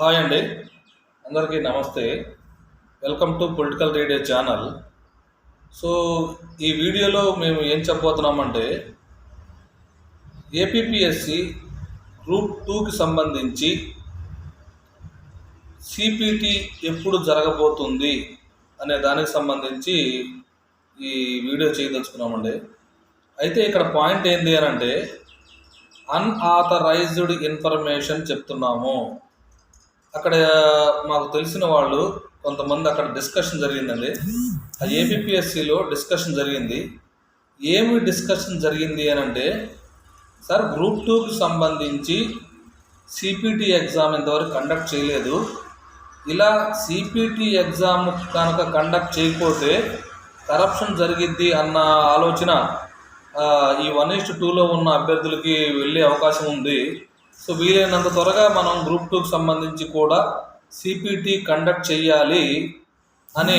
Hi అండి. అందరికీ నమస్తే. Welcome to political radio channel. So ఈ వీడియోలో మేము ఏం చెప్పబోతున్నామంటే ఏపీపీఎస్సి గ్రూప్ టూకి సంబంధించి సిపిటి ఎప్పుడు జరగబోతుంది అనే దానికి సంబంధించి ఈ వీడియో చేయదలుచుకున్నామండి. అయితే ఇక్కడ పాయింట్ ఏంటి అని అంటే అన్ఆథరైజ్డ్ ఇన్ఫర్మేషన్ చెప్తున్నాము. అక్కడ మాకు తెలిసిన వాళ్ళు కొంతమంది అక్కడ డిస్కషన్ జరిగిందండి. ఆ ఏపీఎస్సిలో డిస్కషన్ జరిగింది. ఏమి డిస్కషన్ జరిగింది అని అంటే సార్ గ్రూప్ టూకి సంబంధించి సిపిటి ఎగ్జామ్ ఇంతవరకు కండక్ట్ చేయలేదు. ఇలా సిపిటి ఎగ్జామ్ కనుక కండక్ట్ చేయకపోతే కరప్షన్ జరిగిద్ది అన్న ఆలోచన ఈ వన్ ఇస్ట్ టూలో ఉన్న అభ్యర్థులకి వెళ్ళే అవకాశం ఉంది. సో వీలైనంత త్వరగా మనం గ్రూప్ టూకి సంబంధించి కూడా సిపిటి కండక్ట్ చేయాలి అని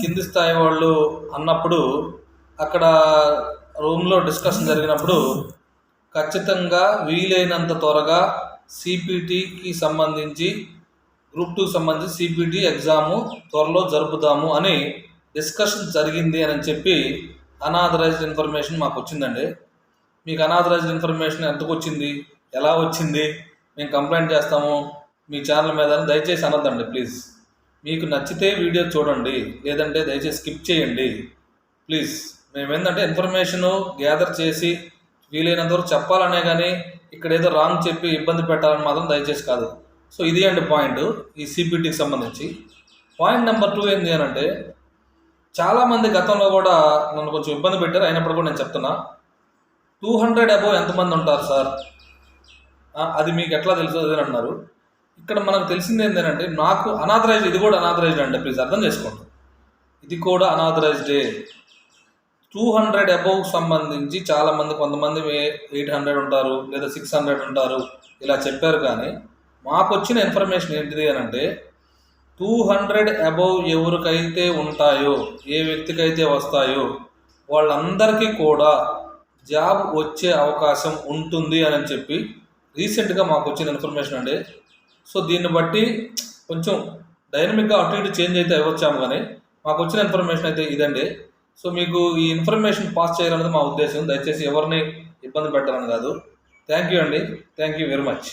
కింది స్థాయి వాళ్ళు అన్నప్పుడు అక్కడ రూమ్లో డిస్కషన్ జరిగినప్పుడు ఖచ్చితంగా వీలైనంత త్వరగా సిపిటికి సంబంధించి గ్రూప్ టూకి సంబంధించి సిపిటి ఎగ్జాము త్వరలో జరుపుదాము అని డిస్కషన్ జరిగింది అని చెప్పి అనాథరైజ్డ్ ఇన్ఫర్మేషన్ మాకు వచ్చిందండి. మీకు అనాథరైజ్డ్ ఇన్ఫర్మేషన్ ఎంతకు వచ్చింది? ఎలా వచ్చింది? మేము కంప్లైంట్ చేస్తాము. మీ ఛానల్ మీద దయచేసి అనొద్దండి ప్లీజ్. మీకు నచ్చితే వీడియో చూడండి లేదంటే దయచేసి స్కిప్ చేయండి. ప్లీజ్. మేము ఏంటంటే ఇన్ఫర్మేషను గ్యాదర్ చేసి వీలైనంత వరకు చెప్పాలనే కానీ ఇక్కడ ఏదో రాంగ్ చెప్పి ఇబ్బంది పెట్టాలని మాత్రం దయచేసి కాదు. సో ఇది అండి పాయింట్ ఈ సిబిటీకి సంబంధించి. పాయింట్ నెంబర్ టూ ఏంటి అని అంటే చాలామంది గతంలో కూడా నన్ను కొంచెం ఇబ్బంది పెట్టారు అయినప్పుడు కూడా నేను చెప్తున్నా. టూ హండ్రెడ్ అబోవ్ ఎంతమంది ఉంటారు సార్? అది మీకు ఎట్లా తెలుసు అని అన్నారు. ఇక్కడ మనకు తెలిసింది ఏంటంటే నాకు అనాథరైజ్డ్ ఇది కూడా అనాథరైజ్డ్ అండి ప్లీజ్ అర్థం చేసుకోండి. ఇది కూడా అనాథరైజ్డే. టూ హండ్రెడ్ అబౌవ్ సంబంధించి చాలామంది కొంతమంది ఎయిట్ హండ్రెడ్ ఉంటారు లేదా సిక్స్ హండ్రెడ్ ఉంటారు ఇలా చెప్పారు కానీ మాకు వచ్చిన ఇన్ఫర్మేషన్ ఏంటిది అని అంటే టూ హండ్రెడ్ అబౌవ్ ఎవరికైతే ఉంటాయో ఏ వ్యక్తికైతే వస్తాయో వాళ్ళందరికీ కూడా జాబ్ వచ్చే అవకాశం ఉంటుంది అని చెప్పి రీసెంట్గా మాకు వచ్చిన ఇన్ఫర్మేషన్ అండి. సో దీన్ని బట్టి కొంచెం డైనమిక్గా అటు ఇటు చేంజ్ అయితే ఇవ్వచ్చాము కానీ మాకు వచ్చిన ఇన్ఫర్మేషన్ అయితే ఇదండి. సో మీకు ఈ ఇన్ఫర్మేషన్ పాస్ చేయాలన్నది మా ఉద్దేశం. దయచేసి ఎవరిని ఇబ్బంది పెట్టాలని కాదు. థ్యాంక్ యూ అండి. Thank you very much.